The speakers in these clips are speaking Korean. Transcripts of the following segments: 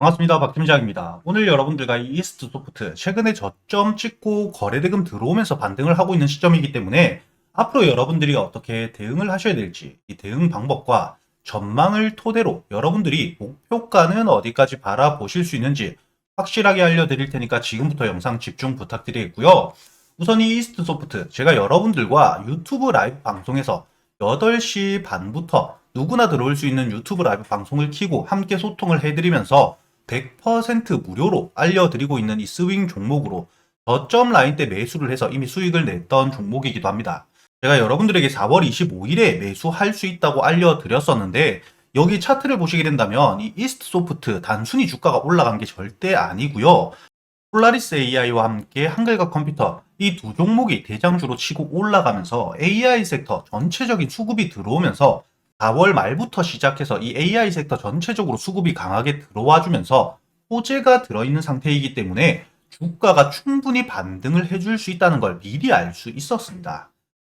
반갑습니다. 박 팀장입니다. 오늘 여러분들과 이 이스트 소프트 최근에 저점 찍고 거래대금 들어오면서 반등을 하고 있는 시점이기 때문에 앞으로 여러분들이 어떻게 대응을 하셔야 될지 이 대응 방법과 전망을 토대로 여러분들이 목표가는 어디까지 바라보실 수 있는지 확실하게 알려드릴 테니까 지금부터 영상 집중 부탁드리겠고요. 우선 이 이스트 소프트 제가 여러분들과 유튜브 라이브 방송에서 8시 반부터 누구나 들어올 수 있는 유튜브 라이브 방송을 키고 함께 소통을 해드리면서 100% 무료로 알려드리고 있는 이 스윙 종목으로 저점 라인 때 매수를 해서 이미 수익을 냈던 종목이기도 합니다. 제가 여러분들에게 4월 25일에 매수할 수 있다고 알려드렸었는데 여기 차트를 보시게 된다면 이 이스트 소프트 단순히 주가가 올라간 게 절대 아니고요. 폴라리스 AI와 함께 한글과 컴퓨터 이 두 종목이 대장주로 치고 올라가면서 AI 섹터 전체적인 수급이 들어오면서 4월 말부터 시작해서 이 AI 섹터 전체적으로 수급이 강하게 들어와 주면서 호재가 들어있는 상태이기 때문에 주가가 충분히 반등을 해줄 수 있다는 걸 미리 알 수 있었습니다.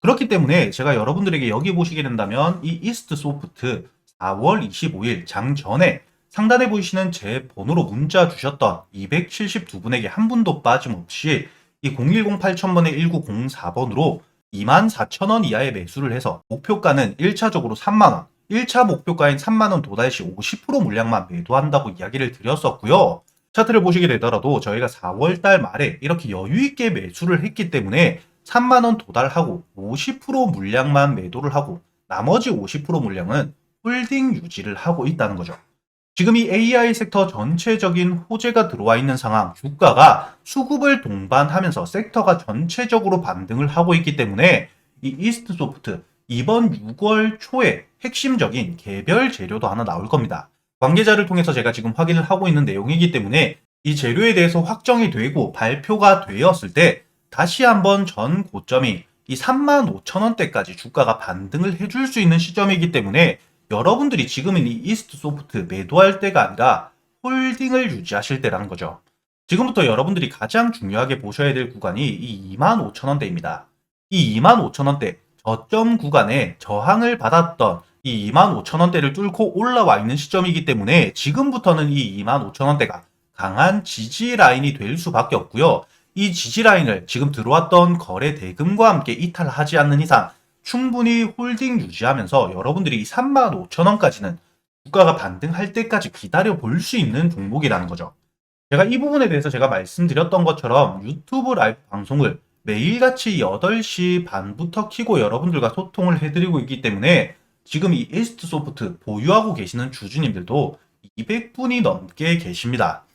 그렇기 때문에 제가 여러분들에게 여기 보시게 된다면 이 이스트 소프트 4월 25일 장 전에 상단에 보이시는 제 번호로 문자 주셨던 272분에게 한 분도 빠짐없이 이 0108,000번에 1904번으로 24,000원 이하의 매수를 해서 목표가는 1차적으로 3만원, 1차 목표가인 3만원 도달 시 50% 물량만 매도한다고 이야기를 드렸었고요. 차트를 보시게 되더라도 저희가 4월달 말에 이렇게 여유있게 매수를 했기 때문에 3만원 도달하고 50% 물량만 매도를 하고 나머지 50% 물량은 홀딩 유지를 하고 있다는 거죠. 지금 이 AI 섹터 전체적인 호재가 들어와 있는 상황, 주가가 수급을 동반하면서 섹터가 전체적으로 반등을 하고 있기 때문에 이 이스트 소프트 이번 6월 초에 핵심적인 개별 재료도 하나 나올 겁니다. 관계자를 통해서 제가 지금 확인을 하고 있는 내용이기 때문에 이 재료에 대해서 확정이 되고 발표가 되었을 때 다시 한번 전 고점이 이 35,000원대까지 주가가 반등을 해줄 수 있는 시점이기 때문에 여러분들이 지금은 이 이스트 소프트 매도할 때가 아니라 홀딩을 유지하실 때라는 거죠. 지금부터 여러분들이 가장 중요하게 보셔야 될 구간이 이 25,000원대입니다. 이 25,000원대 저점 구간에 저항을 받았던 이 25,000원대를 뚫고 올라와 있는 시점이기 때문에 지금부터는 이 25,000원대가 강한 지지 라인이 될 수밖에 없고요. 이 지지 라인을 지금 들어왔던 거래 대금과 함께 이탈하지 않는 이상 충분히 홀딩 유지하면서 여러분들이 35,000원까지는 주가가 반등할 때까지 기다려 볼 수 있는 종목이라는 거죠. 제가 이 부분에 대해서 제가 말씀드렸던 것처럼 유튜브 라이브 방송을 매일같이 8시 반부터 키고 여러분들과 소통을 해드리고 있기 때문에 지금 이 이스트 소프트 보유하고 계시는 주주님들도 200분이 넘게 계십니다.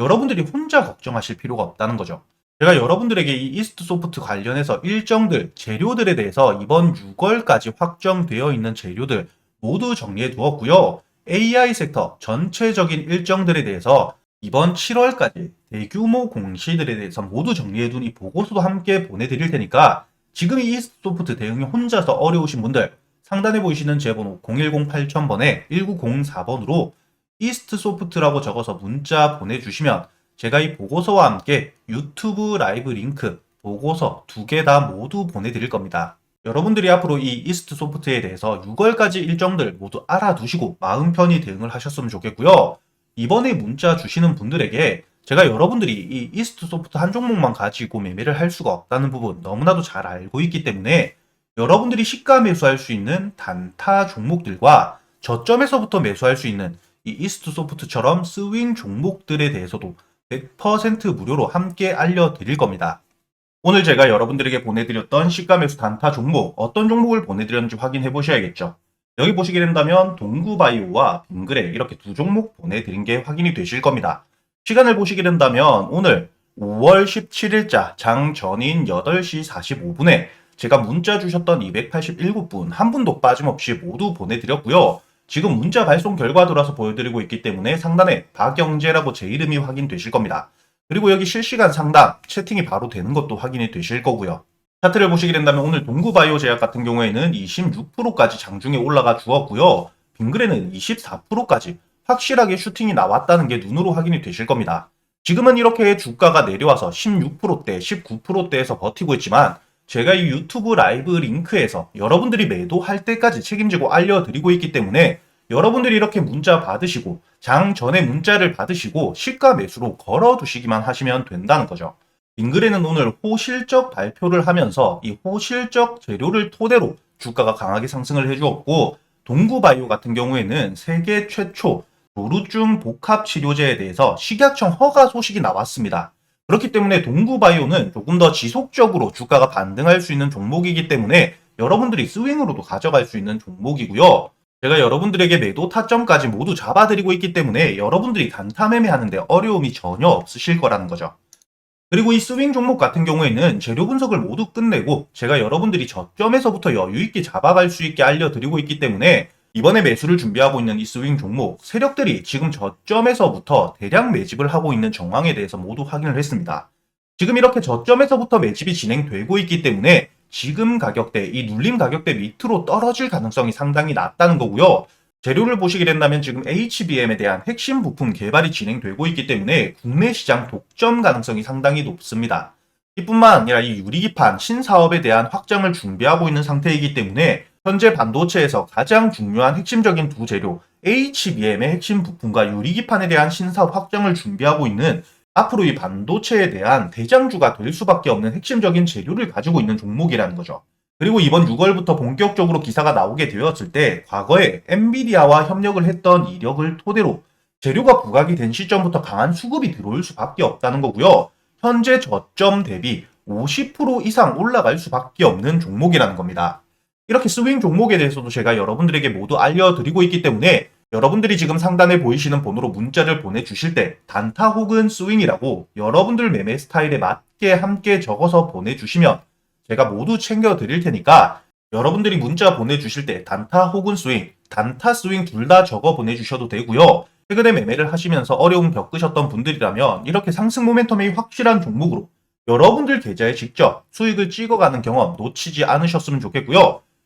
여러분들이 혼자 걱정하실 필요가 없다는 거죠. 제가 여러분들에게 이 이스트 소프트 관련해서 일정들, 재료들에 대해서 이번 6월까지 확정되어 있는 재료들 모두 정리해 두었고요. AI 섹터 전체적인 일정들에 대해서 이번 7월까지 대규모 공시들에 대해서 모두 정리해 둔 이 보고서도 함께 보내드릴 테니까 지금 이 이스트 소프트 대응이 혼자서 어려우신 분들 상단에 보이시는 제 번호 0108,000번에 1904번으로 이스트 소프트라고 적어서 문자 보내주시면 제가 이 보고서와 함께 유튜브 라이브 링크, 보고서 두 개 다 모두 보내드릴 겁니다. 여러분들이 앞으로 이 이스트 소프트에 대해서 6월까지 일정들 모두 알아두시고 마음 편히 대응을 하셨으면 좋겠고요. 이번에 문자 주시는 분들에게 제가 여러분들이 이 이스트 소프트 한 종목만 가지고 매매를 할 수가 없다는 부분 너무나도 잘 알고 있기 때문에 여러분들이 시가 매수할 수 있는 단타 종목들과 저점에서부터 매수할 수 있는 이 이스트 소프트처럼 스윙 종목들에 대해서도 100% 무료로 함께 알려드릴 겁니다. 오늘 제가 여러분들에게 보내드렸던 시가 매수 단타 종목 어떤 종목을 보내드렸는지 확인해 보셔야겠죠. 여기 보시게 된다면 동구바이오와 빙그레 이렇게 두 종목 보내드린 게 확인이 되실 겁니다. 시간을 보시게 된다면 오늘 5월 17일자 장 전인 8시 45분에 제가 문자 주셨던 287분 한 분도 빠짐없이 모두 보내드렸고요. 지금 문자 발송 결과 들어와서 보여드리고 있기 때문에 상단에 박영재라고 제 이름이 확인되실 겁니다. 그리고 여기 실시간 상담, 채팅이 바로 되는 것도 확인이 되실 거고요. 차트를 보시게 된다면 오늘 동구바이오 제약 같은 경우에는 26%까지 장중에 올라가 주었고요. 빙그레는 24%까지 확실하게 슈팅이 나왔다는 게 눈으로 확인이 되실 겁니다. 지금은 이렇게 주가가 내려와서 16%대, 19%대에서 버티고 있지만 제가 이 유튜브 라이브 링크에서 여러분들이 매도할 때까지 책임지고 알려드리고 있기 때문에 여러분들이 이렇게 문자 받으시고 장 전에 문자를 받으시고 시가 매수로 걸어두시기만 하시면 된다는 거죠. 빙그레는 오늘 호실적 발표를 하면서 이 호실적 재료를 토대로 주가가 강하게 상승을 해주었고 동구바이오 같은 경우에는 세계 최초 조루증 복합 치료제에 대해서 식약청 허가 소식이 나왔습니다. 그렇기 때문에 동구바이오는 조금 더 지속적으로 주가가 반등할 수 있는 종목이기 때문에 여러분들이 스윙으로도 가져갈 수 있는 종목이고요. 제가 여러분들에게 매도 타점까지 모두 잡아드리고 있기 때문에 여러분들이 단타 매매하는데 어려움이 전혀 없으실 거라는 거죠. 그리고 이 스윙 종목 같은 경우에는 재료 분석을 모두 끝내고 제가 여러분들이 저점에서부터 여유 있게 잡아갈 수 있게 알려드리고 있기 때문에 이번에 매수를 준비하고 있는 이 스윙 종목 세력들이 지금 저점에서부터 대량 매집을 하고 있는 정황에 대해서 모두 확인을 했습니다. 지금 이렇게 저점에서부터 매집이 진행되고 있기 때문에 지금 가격대, 이 눌림 가격대 밑으로 떨어질 가능성이 상당히 낮다는 거고요. 재료를 보시게 된다면 지금 HBM에 대한 핵심 부품 개발이 진행되고 있기 때문에 국내 시장 독점 가능성이 상당히 높습니다. 이뿐만 아니라 이 유리기판 신사업에 대한 확장을 준비하고 있는 상태이기 때문에 현재 반도체에서 가장 중요한 핵심적인 두 재료 HBM의 핵심 부품과 유리기판에 대한 신사업 확장을 준비하고 있는 앞으로 이 반도체에 대한 대장주가 될 수밖에 없는 핵심적인 재료를 가지고 있는 종목이라는 거죠. 그리고 이번 6월부터 본격적으로 기사가 나오게 되었을 때 과거에 엔비디아와 협력을 했던 이력을 토대로 재료가 부각이 된 시점부터 강한 수급이 들어올 수밖에 없다는 거고요. 현재 저점 대비 50% 이상 올라갈 수밖에 없는 종목이라는 겁니다. 이렇게 스윙 종목에 대해서도 제가 여러분들에게 모두 알려드리고 있기 때문에 여러분들이 지금 상단에 보이시는 번호로 문자를 보내주실 때 단타 혹은 스윙이라고 여러분들 매매 스타일에 맞게 함께 적어서 보내주시면 제가 모두 챙겨 드릴 테니까 여러분들이 문자 보내주실 때 단타 혹은 스윙, 단타 스윙 둘 다 적어 보내주셔도 되고요. 최근에 매매를 하시면서 어려움 겪으셨던 분들이라면 이렇게 상승 모멘텀이 확실한 종목으로 여러분들 계좌에 직접 수익을 찍어가는 경험 놓치지 않으셨으면 좋겠고요.